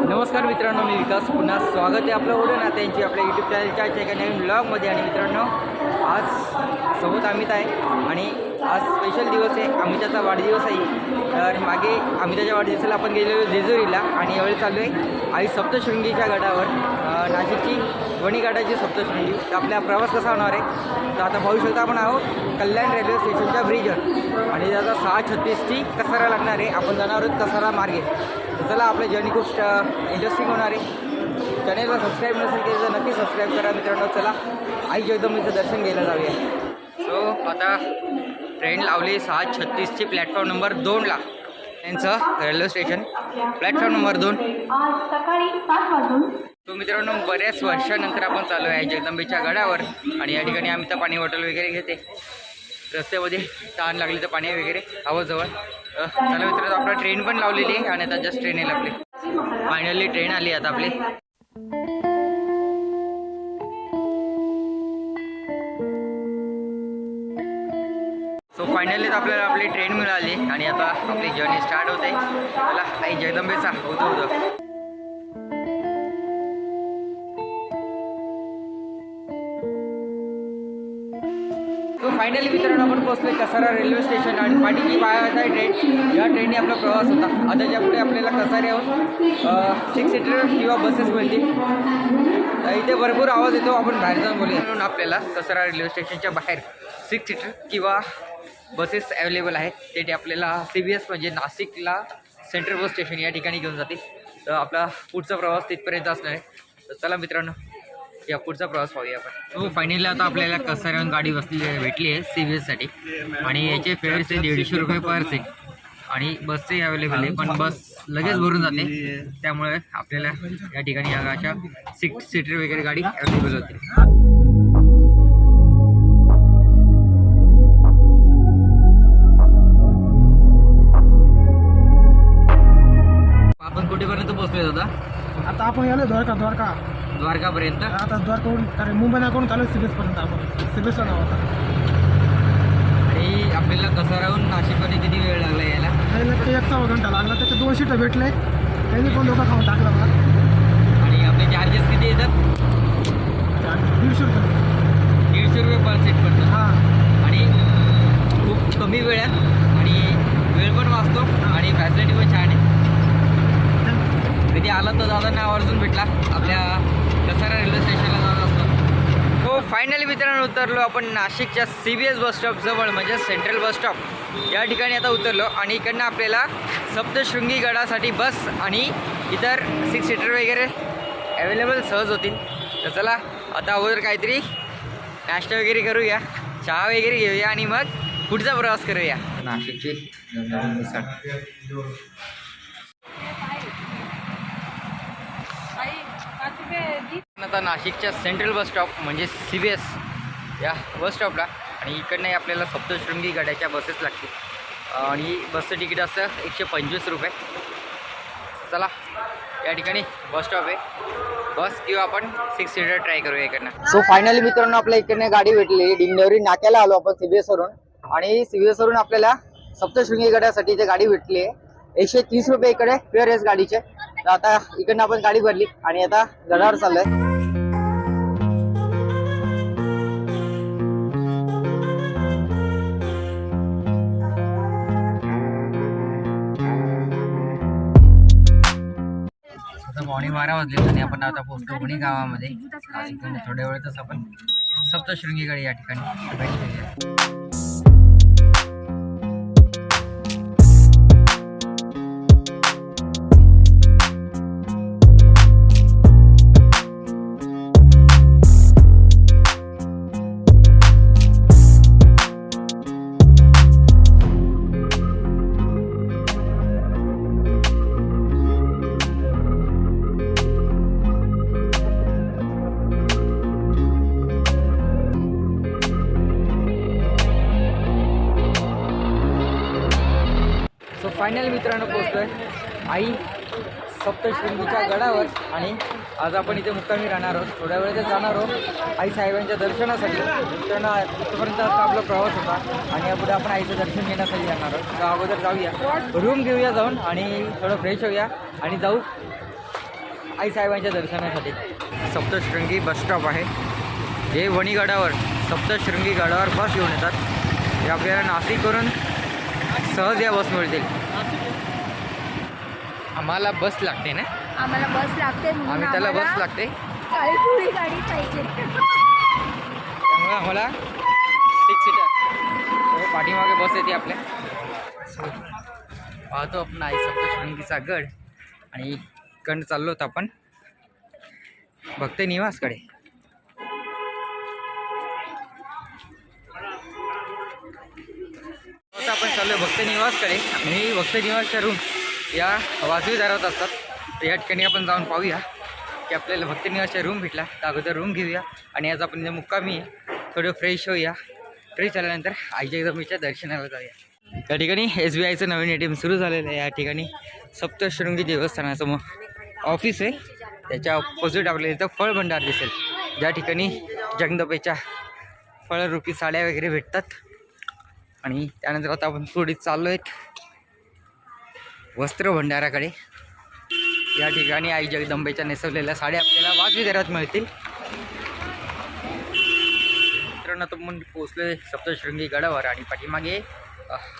नमस्कार मित्रांनो मी विकास. पुन्हा स्वागत आहे आपलं ओढे नाते यांची आपल्या यूट्यूब चॅनलच्या एका नवीन ब्लॉगमध्ये आणि मित्रांनो आज सोबत अमित आहे. आणि आज स्पेशल दिवस आहे. अमिताचा वाढदिवस आहे. तर मागे अमिताच्या वाढदिवसाला आपण गेलेलो जेजुरीला. आणि यावेळी चाललो आहे आई सप्तशृंगीच्या गडावर. नाशिकची वणी सप्तशृंगी. तर आपला प्रवास कसा होणार आहे? तर आता पाहू शकता आपण आहोत कल्याण रेल्वे स्टेशनच्या ब्रिजवर आणि त्याचा सहा छत्तीसची कसारा लागणार आहे. आपण जाणार आहोत कसारा मार्गे. चला आपलं जर्नी खूप इंटरेस्टिंग होणार. आहे चॅनेलला सबस्क्राईब नसेल केलं तर नक्की सबस्क्राईब करा मित्रांनो. चला आई जगदंबीचं दर्शन घ्यायला जाऊया. सो आता ट्रेन लावली सहा छत्तीसची. प्लॅटफॉर्म नंबर दोनला त्यांचं रेल्वे स्टेशन प्लॅटफॉर्म नंबर दोन. सकाळी सात वाजून तो मित्रांनो बऱ्याच वर्षानंतर आपण चालू आहे जगदंबेच्या गडावर. आणि या ठिकाणी आम्ही तर पाणी बॉटल वगैरे घेते. रस्त्यामध्ये तहान लागली तर पाणी वगैरे हवं जवळ चला मित्रांनो आपला ट्रेन पण लावलेली आहे आणि आता जस्ट ट्रेन येईल आपली. फायनली ट्रेन आली आता आपली. सो फायनली आपल्याला आपली ट्रेन मिळाली आणि आता आपली जर्नी स्टार्ट होते. चला आई जगदंबेचा होतो होतं फायनली मित्रांनो आपण पोहोचलोय कसारा रेल्वे स्टेशन आणि पाठीची पायात ट्रेन. या ट्रेनने आपला प्रवास होता. आता ज्यामुळे आपल्याला कसाऱ्यावर सिक्स सीटर किंवा बसेस मिळतील. इथे भरपूर आवाज येतो. आपण बाहेर जाऊन बोलूया. म्हणून आपल्याला कसारा रेल्वे स्टेशनच्या बाहेर सिक्स सीटर किंवा बसेस अवेलेबल आहेत. ते आपल्याला सी बी एस म्हणजे नाशिकला सेंट्रल बस स्टेशन या ठिकाणी घेऊन जाते तर आपला पुढचा प्रवास तिथपर्यंत असणार आहे. तर चला मित्रांनो या पुढचा प्रवास पाहूया आपण. हो फायनली आता आपल्याला कसाऱ्याहून गाडी बसली भेटली आहे सी बी एससाठी आणि याचे फेअर्स आहे दीडशे रुपये पर सीट आणि बसही अवेलेबल आहे पण बस लगेच भरून जाते. त्यामुळे आपल्याला या ठिकाणी या अशा सिक्स सीटर वगैरे गाडी अवेलेबल होते. आपण कुठेपर्यंत पोहोचलोय दादा आता आपण यालो द्वारका द्वारका. द्वारकापर्यंत? आता द्वारकावरून कारण मुंबई नाकडून चालू सिबेस पर्यंत आपण. सिबेसला नाव होता आणि आपल्याला कसाराहून नाशिकमध्ये किती वेळ लागला यायला? त्याला ते एक सव्वा घंटा लागला त्याचे दोन सीटं भेटले. त्यांनी पण लोक खाऊन टाकला मला. आणि आपले चार्जेस किती येतात? दीडशे रुपये. दीडशे रुपये पर सीट पडतात. हां. आणि खूप कमी वेळात आणि वेळ पण वाचतो आणि फॅसिलिटी पण छान आहे. कधी आला तर दादांना आवर्जून भेटला आपल्या कसारा रेल्वे स्टेशनला जात असतात हो फायनली मित्रांनो उतरलो आपण नाशिकच्या C B S bus stop जवळ म्हणजे सेंट्रल बस स्टॉप या ठिकाणी आता उतरलो आणि इकडनं आपल्याला सप्तशृंगी गडासाठी बस आणि इतर सिक्स सीटर वगैरे अवेलेबल सहज होतील. तर चला आता अगोदर काहीतरी नाश्ता वगैरे करूया चहा वगैरे घेऊया आणि मग पुढचा प्रवास करूया. नाशिकची. आता नाशिकच्या सेंट्रल बस स्टॉप म्हणजे सी बी एस या बस स्टॉपला. आणि इकडनंही आपल्याला सप्तशृंगी गाड्याच्या बसेस लागतील. आणि बसचं तिकीट असतं एकशे पंचवीस रुपये. चला या ठिकाणी बस स्टॉप आहे. बस किंवा आपण सिक्स सीटर ट्राय करूया इकडनं. सो फायनली मित्रांनो आपल्या इकडनं गाडी भेटली. डिंडोरी नाक्याला आलो आपण सीबीएस वरून. आणि सीबीएस वरून आपल्याला सप्तशृंगी गडासाठी ते गाडी भेटली आहे. एकशे तीस रुपये इकडे फेअर आहेस गाडीचे. तर आता इकडनं आपण गाडी भरली आणि आता गडावर चाललोय. आता पावणे बारा वाजले आणि आपण आता पोहोचतो पुणे गावामध्ये. थोड्या वेळातच आपण सप्तशृंगी गाडी या ठिकाणी गडावर आणि आज आपण इथे मुक्कामी राहणार आहोत. थोड्या वेळातच जाणार आहोत. आई साहेबांच्या दर्शनासाठी. मित्रांनो इथपर्यंत आता आपला प्रवास होता. आणि यापुढे आपण आईचं दर्शन घेण्यासाठी जाणार आहोत. तर अगोदर जाऊया. रूम घेऊया जाऊन आणि थोडं फ्रेश होऊया. आणि जाऊ आईसाहेबांच्या दर्शनासाठी. सप्तशृंगी बस स्टॉप आहे. हे वणीगडावर सप्तशृंगी गडावर बस घेऊन येतात. हे आपल्याला नाशिकवरून सहज या बस मिळतील आम्हाला बस लागते ना? आम्हाला बस लागते म्हणून आम्ही त्याला बस आम्हाला लागते. काळी पिवळी गाडी पाहिजे. त्यामुळे आम्हाला सिक्स सीटर पाठीमागे बस येते आपल्या. पाहतो आपण आई सप्तशृंगीचा गड आणि कंड चाललो होतो आपण. भक्त निवासकडे आता आपण चाललो भक्त निवासकडे आणि भक्त निवासच्या रूम या वाजवी दारात असतात. तर या ठिकाणी आपण जाऊन पाहूया की आपल्याला भक्त रूम भेटला. तर अगोदर रूम घेऊया आणि आज आपण जे मुक्कामी थोडं फ्रेश होऊया. फ्रेश झाल्यानंतर आईच्या जमीच्या दर्शनाला जाऊया. या ठिकाणी एस बी आयचं नवीन ए टी एम सुरू झालेलं आहे. या ठिकाणी सप्तशृंगी देवस्थानासमोर ऑफिस आहे. त्याच्या ऑपोजिट आपल्याला इथं फळ भंडार दिसेल. ज्या ठिकाणी जगदंबेच्या फळरूपी साड्या वगैरे भेटतात. आणि त्यानंतर आता आपण पुढे चाललो आहेत वस्त्र भंडाराकडे. या ठिकाणी आई जगदंबेच्या नेसवलेल्या साड्या आपल्याला वाजवी दरात मिळतील. मित्रांनो आता आपण पोचलोय सप्तशृंगी गडावर आणि पाठीमागे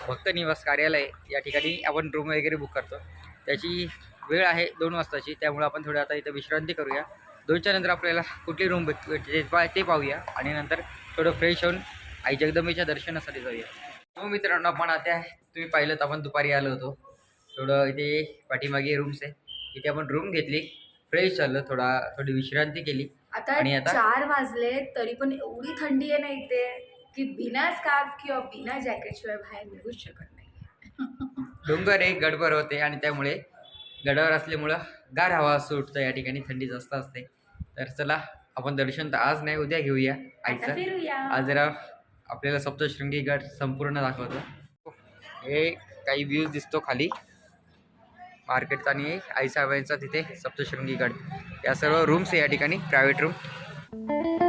भक्त निवास कार्यालय या ठिकाणी आपण रूम वगैरे बुक करतो. त्याची वेळ आहे दोन वाजताची त्यामुळे आपण थोडं आता इथं विश्रांती करूया. दोनच्या नंतर आपल्याला कुठली रूम भेट भेटते ते ते पाहूया आणि नंतर थोडं फ्रेश होऊन आई जगदंबेच्या दर्शनासाठी जाऊया. हो मित्रांनो आपण आता तुम्ही पाहिलं तर आपण दुपारी आलो होतो. थोडं इथे पाठीमागे रूम्स आहे. इथे आपण रूम घेतली. फ्रेश झालं थोडा थोडी विश्रांती केली. आता आणि आता? चार वाजले तरी पण एवढी थंडी आहे ना इथे की बिना स्कार्फ किंवा बिना जॅकेट शिवाय बाहेर निघूच शकत नाही. डोंगर आहे गडबर होते आणि त्यामुळे गडावर असल्यामुळं गार हवा सुटतं या ठिकाणी थंडी जास्त असते. तर चला आपण दर्शन तर आज नाही उद्या घेऊया. आता आईचं. फिरूया. आज जरा आपल्याला सप्तशृंगी गड संपूर्ण दाखवतो. हे काही व्ह्यूज दिसतो खाली. मार्केटचा आणि आईसाहेबांचा तिथे सप्तशृंगी गड या सर्व रूम्स या ठिकाणी प्रायव्हेट रूम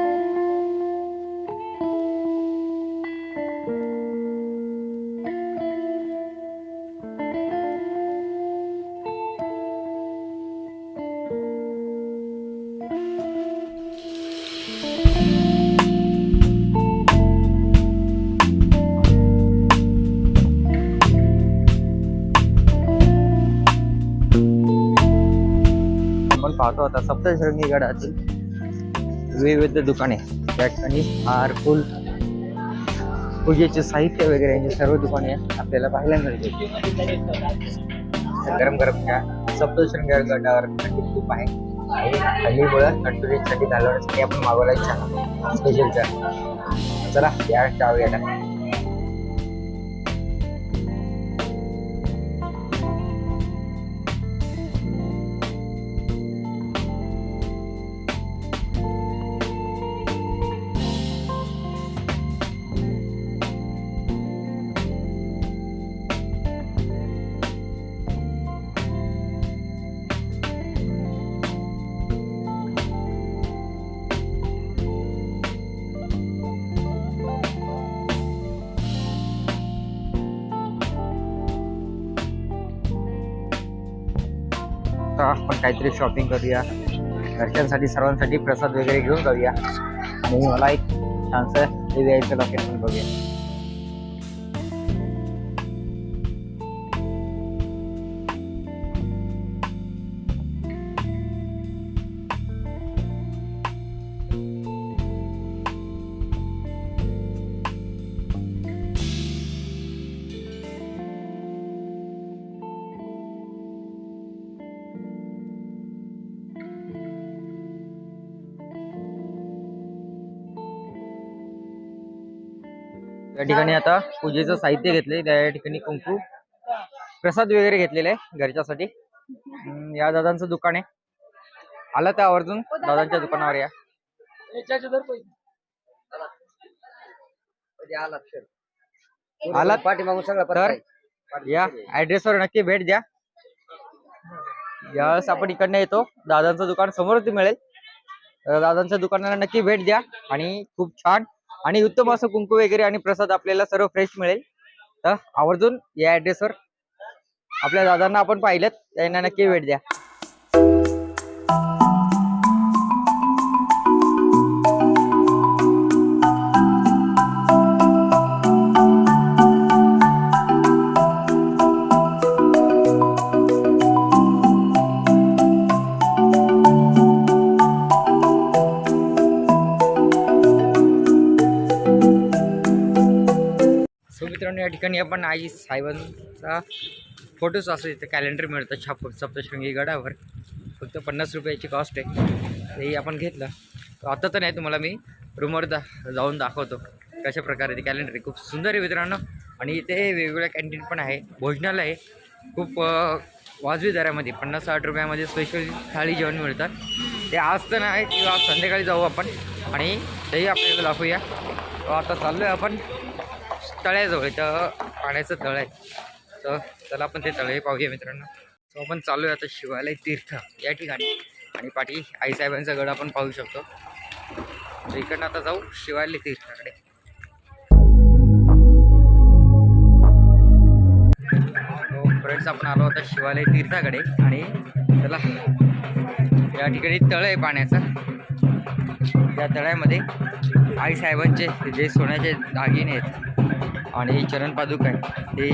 पाहतो गडातील विविध दुकाने त्या ठिकाणी हार फुल पूजेचे साहित्य वगैरे यांची सर्व दुकाने आपल्याला पाहायला मिळते गरम गरम चहा सप्तशृंगी गडावर थंडी खूप आहे. आणि थंडीमुळं थंडीसाठी घालवण्यासाठी आपण मागवायला चहा. स्पेशल चहा. चला या चहा काहीतरी शॉपिंग करूया. घरच्यांसाठी सर्वांसाठी प्रसाद वगैरे घेऊन जाऊया. आणि मला एक छानसं हे द्यायचं लोकेशन बघूया. या ठिकाणी आता पूजेचं साहित्य घेतले त्या ठिकाणी कुंकू प्रसाद वगैरे घेतलेला आहे घरच्यासाठी. या दादांचं दुकान आहे. आलं तर आवर्जून? दादांच्या दुकानावर या. आलात पाठीमागून सगळं तर या ऍड्रेसवर नक्की भेट द्या. यावेळेस आपण इकडनं येतो. दादांचं दुकान समोरच मिळेल. दादांच्या दुकानाला नक्की भेट द्या. आणि खूप छान आणि उत्तम असं कुंकू वगैरे आणि प्रसाद आपल्याला सर्व फ्रेश मिळेल. तर आवर्जून या ऍड्रेसवर आपल्या दादांना आपण पाहिलं त्यांना नक्की भेट द्या. या ठिकाणी आपण आई साहेबांचा फोटोच असं इथे कॅलेंडर मिळतं छाप सप्तशृंगी गडावर. फक्त पन्नास रुपयाची कॉस्ट आहे. तेही आपण घेतलं. आता तर नाही तुम्हाला मी रूमवर दा जाऊन दाखवतो. कशा प्रकारे ते कॅलेंडर आहे. खूप सुंदर आहे मित्रांनो. आणि इथे वेगवेगळ्या कॅन्टीन पण आहे. भोजनालय आहे. खूप वाजवी दरामध्ये पन्नास साठ रुपयामध्ये स्पेशल थाळी जेवण मिळतात. ते आज तर नाही किंवा आज संध्याकाळी जाऊ आपण. आणि तेही आपल्याला दाखवूया. आता चाललो आहे आपण. तळ्याजवळ इथं पाण्याचं तळ आहे. तर चला आपण ते तळे पाहूया मित्रांनो. सो आपण चालू आहे आता शिवालय तीर्थ या ठिकाणी. आणि पाठी आईसाहेबांचा गड आपण पाहू शकतो. तर इकडनं आता जाऊ शिवालय तीर्थाकडे. हो, फ्रेंड्स आपण आलो होता शिवालय तीर्थाकडे. आणि त्याला या ठिकाणी तळ आहे पाण्याचं. त्या तळ्यामध्ये आई साहेबांचे जे सोन्याचे दागिने आहेत. आणि चरण पादुक आहे. ते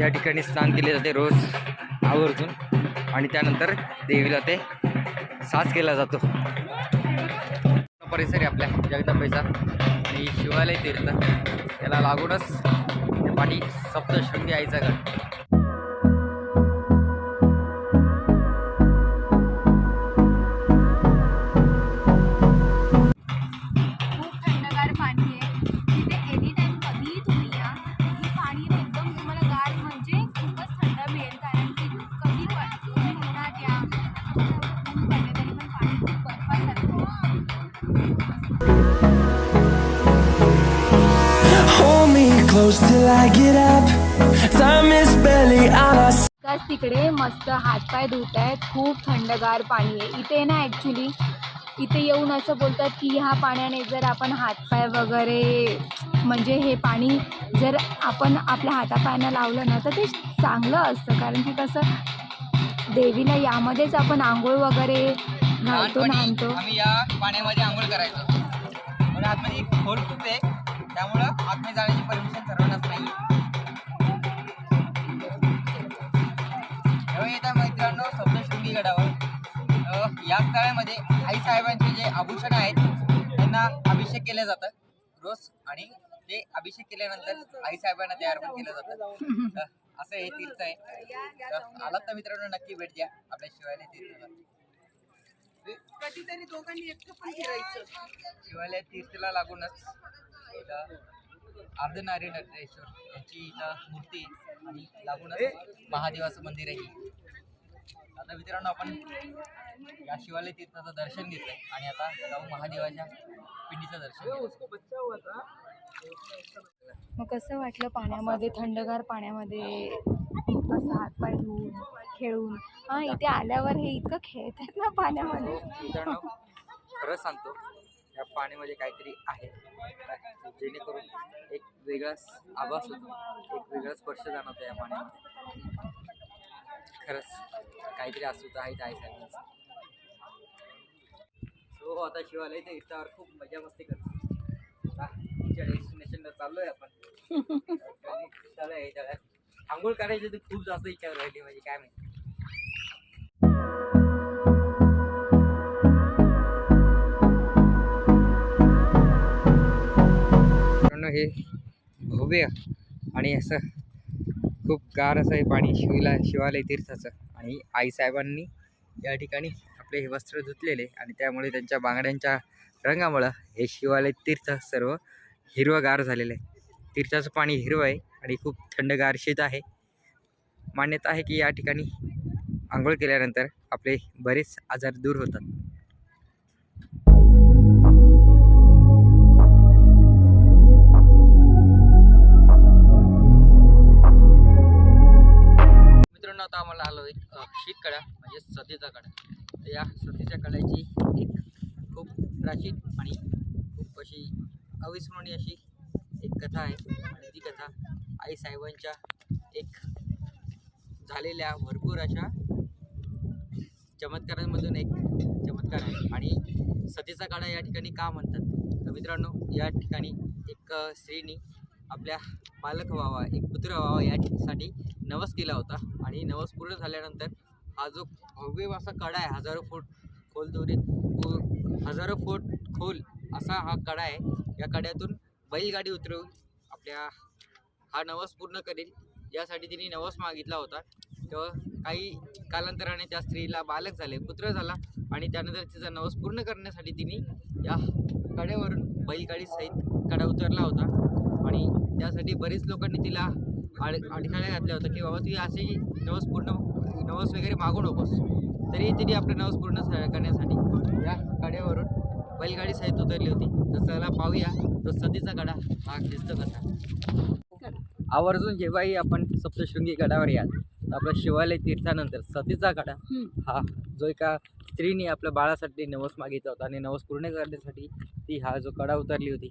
या ठिकाणी स्नान केले जाते रोज आवर्जून. आणि त्यानंतर देवीला ते साज केला जातो. परिसर आहे आपल्या जगदंबेचा आणि शिवालय तीर्थ. त्याला लागूनच पाठी सप्तशृंगी आईचा गड close till I get up. Time is barely on our तिकडे मस्त हातपाय धुत आहेत खूप थंडगार पाणी आहे. इथे ना ॲक्च्युली इथे येऊन असं बोलतात की ह्या पाण्याने जर आपण हातपाय वगैरे म्हणजे हे पाणी जर आपण आपल्या हातापायांना लावलं ना तर ते चांगलं असतं. कारण की कसं देवीला यामध्येच आपण आंघोळ वगैरे घालतो नांदतो आम्ही या पाण्यामध्ये आंघोळ करायचो. आतमध्ये खोल खूप आहे. त्यामुळं आतमध्ये जाण्याची परमिशन सर्वांनाच नाही येत्या मित्रांनो सप्तशृंगी गडावर अ, या स्थळामध्ये आई साहेबांचे जे आभूषण आहेत त्यांना अभिषेक केले जातं रोज आणि ते अभिषेक केल्यानंतर आई साहेबांना तयार पण केलं जातं. असं हे तीर्थ आहे. तर आलात तर मित्रांनो? नक्की भेट द्या. आपल्या शिवायला तीर्थाला. कधीतरी दोघांनी एकटं पण फिरायचं. शिवालय तीर्थला लागूनच इथं अर्धनारेश्वर यांची इथं मूर्ती आणि लागूनच महादेवाचं मंदिर आहे. आता मित्रांनो आपण या शिवालय तीर्थाचं दर्शन घेतलंय आणि आता जाऊ महादेवाच्या पिंडीचं दर्शन. मग कसं वाटलं पाण्यामध्ये थंडगार पाण्यामध्ये? असं हातपाय धुवून खेळून? हां इथे आल्यावर हे इतकं खेळतात ना पाण्यामध्ये? मित्रांनो खरं सांगतो या पाण्यामध्ये काहीतरी आहे. जेणेकरून एक वेगळाच आभास होतो. एक वेगळा स्पर्श जाणवतो या पाण्यामध्ये. खरंच काहीतरी असू आहे काय सांगायचं सो हो, आता शिवालय ते इथं खूप मजा मस्ती करतो. आता डेस्टिनेशनला चाललोय आपण. तळ आहे तळ्यात आंघोळ करायची तर खूप जास्त इच्छा राहिली म्हणजे काय माहिती. म्हणजे भव्य आणि असं खूप गार असं हे पाणी शिवला शिवालय तीर्थाचं. आणि आईसाहेबांनी या ठिकाणी आपले हे वस्त्र धुतलेले आणि त्यामुळे त्यांच्या बांगड्यांच्या रंगामुळं हे शिवालय तीर्थ सर्व हिरवंगार झालेलं आहे. तीर्थाचं पाणी हिरवं आहे आणि खूप थंडगार शीत आहे. मान्यता आहे की या ठिकाणी आंघोळ केल्यानंतर आपले बरेच आजार दूर होतात. आहे कळा कडा म्हणजे सतीचा कळा. या सतीच्या कळ्याची एक खूप प्राचीन आणि खूप अशी अविस्मरणीय अशी एक कथा आहे. आणि ती कथा आई साहेबांच्या एक झालेल्या भरपूर अशा चमत्कारांमधून एक चमत्कार आहे. आणि सतीचा काढा या ठिकाणी का म्हणतात? तर मित्रांनो या ठिकाणी एक स्त्रीनी आपल्या पालक व्हावा एक पुत्र व्हावा यासाठी नवस केला होता. आणि नवस पूर्ण झाल्यानंतर हा जो भव्य असा कडा आहे हजारो फूट खोल दोरी खो- हजारो फूट खोल असा हा कडा आहे. या कड्यातून बैलगाडी उतरवून आपल्या हा नवस पूर्ण करेल. यासाठी तिने नवस मागितला होता. तेव्हा काही कालांतराने त्या स्त्रीला बालक झाले पुत्र झाला आणि त्यानंतर तिचा नवस पूर्ण करण्यासाठी तिने या कड्यावरून बैलगाडी सहित कडा उतरला होता. आणि त्यासाठी बरेच लोकांनी तिला आड अडथळ्या घातल्या होत्या की बाबा तू असे नवस पूर्ण नवस वगैरे मागू नकोस. तरी तिने आपलं नवस पूर्ण करण्यासाठी या कड्यावरून बैलगाडी सहित उतरली होती. तर चला पाहूया तो सतीचा कडा हा दिसतो कसा. आवर्जून जेव्हाही आपण सप्तशृंगी गडावर याल तर आपल्या शिवालय तीर्थानंतर सतीचा कडा हा जो एका स्त्रीने आपल्या बाळासाठी नवस मागितला होता आणि नवस पूर्ण करण्यासाठी ती हा जो कडा उतरली होती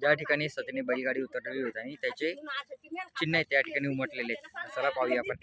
ज्या ठिकाणी सतीने बैलगाडी उतरलेली होती आणि त्याचे चिन्ह त्या ठिकाणी उमटलेले चला पाहूया आपण.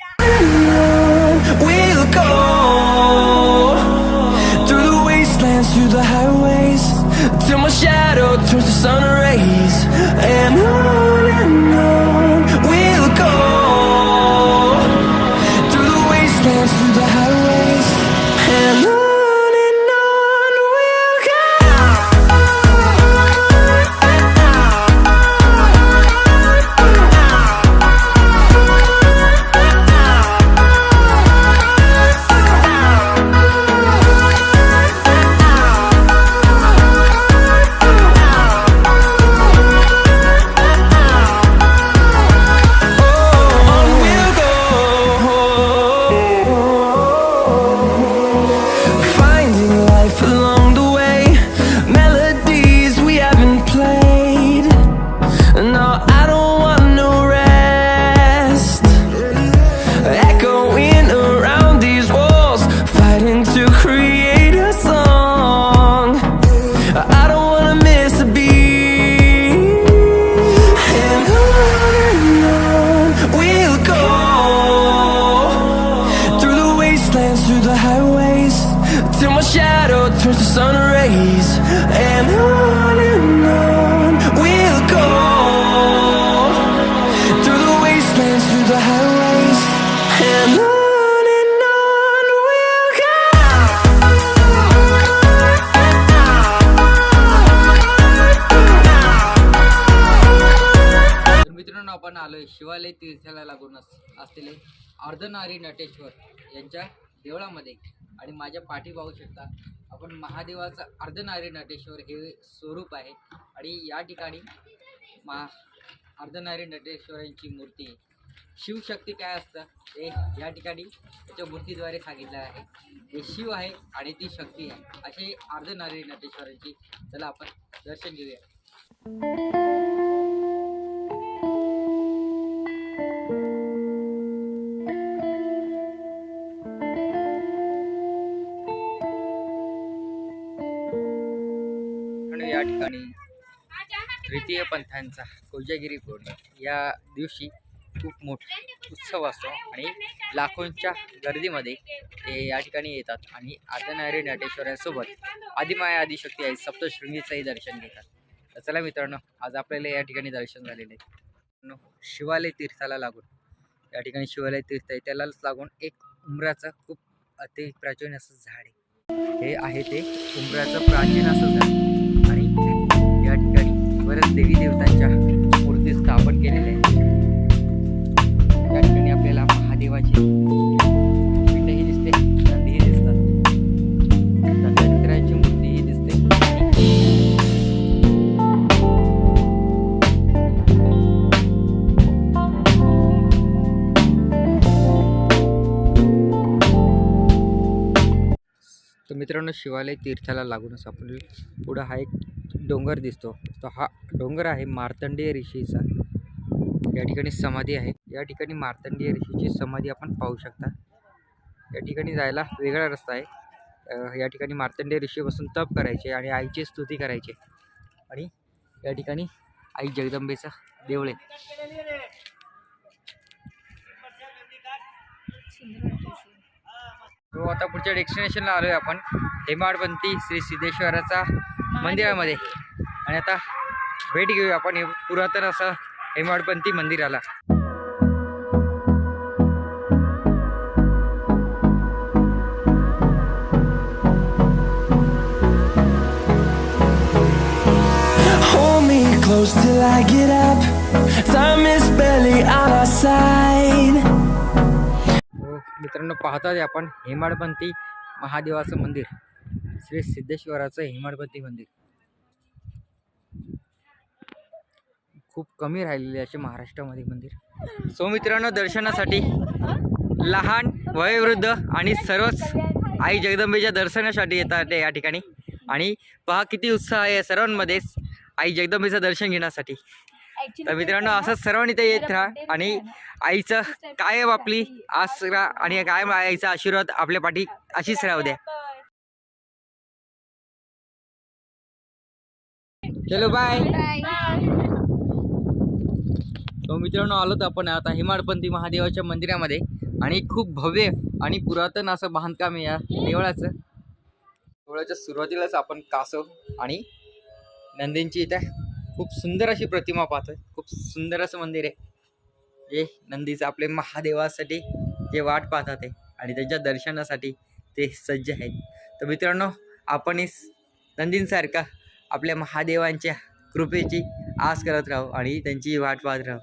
मित्रांनो शिवालय तीर्थाला लागून अस- असलेले अर्धनारी नटेश्वर यांच्या देवळामध्ये आणि माझ्या पाठी पाहू शकता आपण महादेवाचं अर्धनारी नटेश्वर हे स्वरूप आहे. आणि या ठिकाणी मा अर्धनारी नटेश्वरांची मूर्ती शिवशक्ती काय असतं? हे या ठिकाणी त्याच्या मूर्तीद्वारे सांगितलं आहे. हे शिव आहे आणि ती शक्ती आहे. असे अर्धनारी नटेश्वरांची चला आपण दर्शन घेऊया. या ठिकाणी. तृतीय पंथांचा कोजागिरी पौर्णिमा. या दिवशी खूप मोठा उत्सव असतो आणि लाखोंच्या गर्दीमध्ये ते या ठिकाणी येतात आणि आदनारी नटेश्वरांसोबत आदिमाया आदिशक्ती आहे सप्तशृंगीचंही दर्शन घेतात. तर चला मित्रांनो आज आपल्याला या ठिकाणी दर्शन झालेले आहे. शिवालय तीर्थाला लागून. या ठिकाणी शिवालय तीर्थ आहे. त्यालाच लागून एक उमराचं खूप अति प्राचीन असं झाड आहे. हे आहे ते उंबराचं प्राचीन असं झाड. बऱ्याच देवी देवतांच्या मूर्ती स्थापन केलेल्या आहेत. त्या ठिकाणी आपल्याला महादेवाची पिंडही दिसते नंदीही दिसतात. दत्तात्रयाची मूर्तीही दिसते. तर मित्रांनो शिवालय तीर्थाला लागूनच आपण पुढं हा एक डोंगर दिसतो. तो हा डोंगर आहे मार्तंडीय ऋषीचा. या ठिकाणी समाधी आहे. या ठिकाणी मार्तंडीय ऋषीची समाधी आपण पाहू शकता. या ठिकाणी जायला वेगळा रस्ता आहे. या ठिकाणी मार्तंडीय ऋषीपासून तप करायचे आणि आईची स्तुती करायचे. आणि या ठिकाणी आई जगदंबेचा देवळे तो हो, आता पुढच्या डेस्टिनेशनला आलो आहे आपण. हेमाडपंथी श्री सिद्धेश्वराचा मंदिरामध्ये आणि आता भेट घेऊया आपण हे पुरातन असं हेमाडपंथी मंदिराला close till I get up. Time is barely on our side. हो मित्रांनो पाहतात आपण हेमाडपंथी महादेवाचं मंदिर श्री सिद्धेश्वराचं हिमाडपती मंदिर. खूप कमी राहिलेले असे महाराष्ट्रामध्ये मंदिर. सो मित्रांनो दर्शनासाठी लहान वयोवृद्ध आणि सर्वच आई जगदंबेच्या दर्शनासाठी येतात या ठिकाणी. आणि पहा किती उत्साह आहे सर्वांमध्येच आई जगदंबेचं दर्शन घेण्यासाठी. तर मित्रांनो असंच सर्वांनी ते येत राहा आणि आईचं कायम आपली आसरा आणि कायम आईचा आशीर्वाद आपल्या पाठी अशीच राहू द्या. चलो बाय तो मित्रांनो आलो तर आपण आता हिमाडपंथी महादेवाच्या मंदिरामध्ये. आणि खूप भव्य आणि पुरातन असं बांधकाम आहे या देवळाचं. देवळाच्या सुरुवातीलाच आपण कासव आणि नंदींची इथे खूप सुंदर अशी प्रतिमा पाहतोय. खूप सुंदर असं मंदिर आहे. जे नंदीचं आपले महादेवासाठी जे वाट पाहतात आहे आणि त्यांच्या दर्शनासाठी ते सज्ज आहेत. तर मित्रांनो आपणही नंदींसारखा आपल्या महादेवांच्या कृपेची आस करत राहू आणि त्यांची वाट पाहत राहू.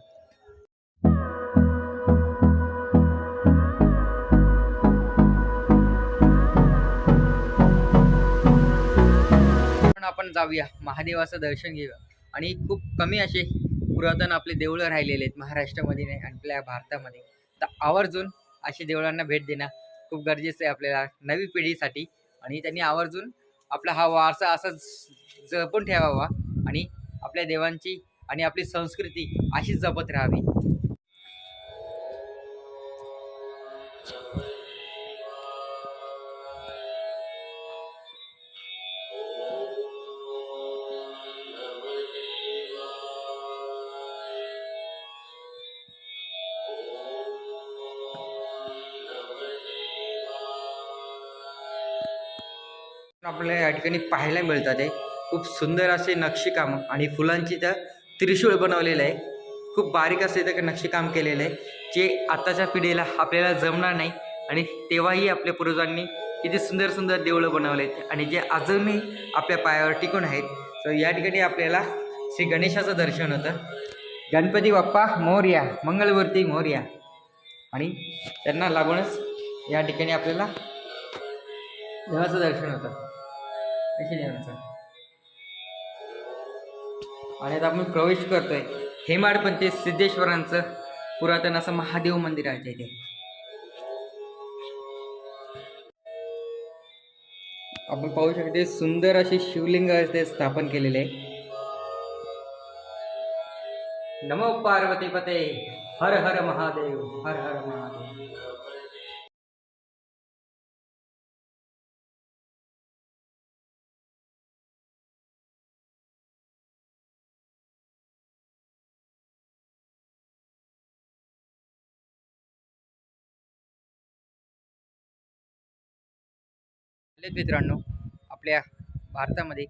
पण आपण जाऊया महादेवाचं दर्शन घेऊया. आणि खूप कमी असे पुरातन आपले देवळं राहिलेले आहेत महाराष्ट्रामध्ये नाही आणि आपल्या भारतामध्ये. तर आवर्जून अशी देवळांना भेट देणं खूप गरजेचं आहे आपल्याला नवी पिढीसाठी. आणि त्यांनी आवर्जून आपला हा वारसा असाच जपून ठेवावा आणि आपल्या देवांची आणि आपली संस्कृती अशीच जपत राहावी. आपल्याला या ठिकाणी पाहायला मिळतात आहे खूप सुंदर असे नक्षीकाम आणि फुलांची तर त्रिशूळ बनवलेलं आहे. खूप बारीक असे त्या नक्षीकाम केलेलं आहे. जे आताच्या पिढीला आपल्याला जमणार नाही आणि तेव्हाही आपल्या पूर्वजांनी किती सुंदर सुंदर देवळं बनवले आहेत आणि जे अजूनही आपल्या पायावर टिकून आहेत. तर या ठिकाणी आपल्याला श्री गणेशाचं दर्शन होतं. गणपती बाप्पा मोर्या मंगलवरती मोर्या आणि त्यांना लागूनच या ठिकाणी आपल्याला देवाचं दर्शन होतं. अशी देवाचं. आणि आता आपण प्रवेश करतोय. हेमाडपंथी सिद्धेश्वरांचं पुरातन असं महादेव मंदिर आहे इथे आपण पाहू शकते सुंदर अशी शिवलिंग ते स्थापन केलेले. आहे नमो पार्वती पते हर हर महादेव हर हर महादेव. आपल्याच मित्रांनो आपल्या भारतामध्ये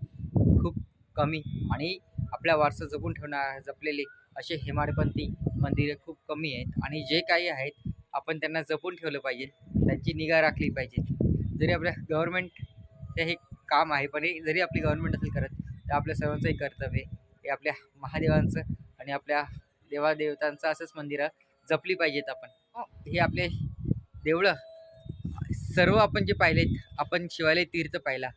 खूप कमी आणि आपला वारसा जपून ठेवणार जपलेले असे हेमाडपंथी मंदिरे खूप कमी आहेत आणि जे काही आहेत आपण त्यांना जपून ठेवलं पाहिजे त्यांची निगा राखली पाहिजे. जरी आपल्या गव्हर्मेंट हे हे काम आहे पण हे जरी आपली गव्हर्मेंट असेल करत तर आपल्या सर्वांचंही कर्तव्य हे आपल्या महादेवांचं आणि आपल्या देवादेवतांचं असंच मंदिरं जपली पाहिजेत आपण. हे आपले देवळं सर्व आपण जे पाहिलेत आपण शिवालय तीर्थ पाहिला.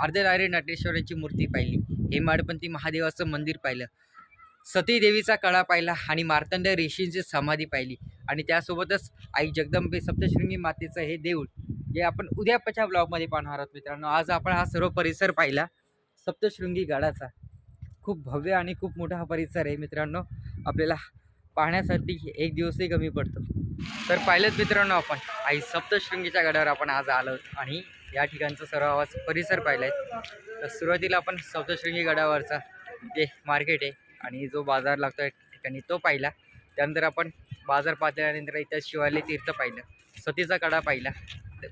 अर्धनारी नटेश्वरांची मूर्ती पाहिली. हेमाडपंथी महादेवाचं मंदिर पाहिलं. सती देवीचा कळा पाहिला आणि मार्तंड ऋषींची समाधी पाहिली. आणि त्यासोबतच आई जगदंबे सप्तशृंगी मातेचं हे देऊळ जे आपण उद्यापच्या ब्लॉगमध्ये पाहणार आहोत मित्रांनो. आज आपण हा सर्व परिसर पाहिला सप्तशृंगी गडाचा. खूप भव्य आणि खूप मोठा हा परिसर आहे मित्रांनो. आपल्याला पाहण्यासाठी एक दिवसही कमी पडतो. तर पाहिलंच मित्रांनो आपण आई सप्तशृंगीच्या गडावर आपण आज आलो आहोत आणि या ठिकाणचा सर्व आवाज परिसर पाहिला आहे तर सुरुवातीला आपण सप्तशृंगी गडावरचा जे मार्केट आहे आणि जो बाजार लागतो या ठिकाणी तो पाहिला. त्यानंतर आपण बाजार पाहिल्यानंतर इथं शिवालय तीर्थ पाहिलं सतीचा कडा पाहिला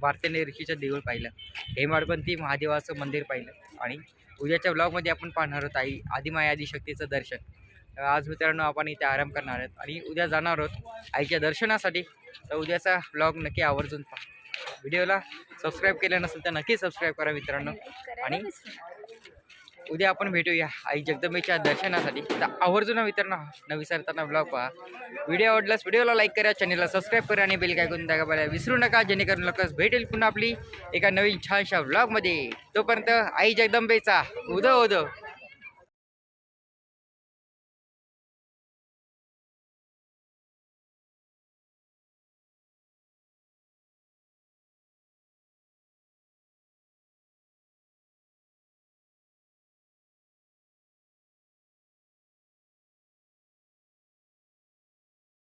भारतीय ऋषीचं देऊळ पाहिलं हेमाडपंथी महादेवाचं मंदिर पाहिलं आणि उद्याच्या ब्लॉगमध्ये आपण पाहणार आहोत आई आदिमाया आदिशक्तीचं दर्शन. आज मित्रांनो आपण इथे आराम करणार आहोत आणि उद्या जाणार आहोत आईच्या दर्शनासाठी. तर उद्याचा ब्लॉग नक्की आवर्जून पहा. व्हिडिओला सबस्क्राईब केलं नसेल तर नक्की सबस्क्राईब करा मित्रांनो. आणि उद्या आपण भेटूया आई जगदंबेच्या दर्शनासाठी. तर आवर्जून मित्रांनो न विसरताना ब्लॉग पहा. व्हिडिओ आवडल्यास व्हिडिओला लाईक करा चॅनलला सबस्क्राईब करा आणि बेल काय करून बघा विसरू नका. जेणेकरून लवकरच भेटेल पुन्हा आपली एका नवीन छानशा ब्लॉगमध्ये तोपर्यंत आई जगदंबेचा उदो उदो.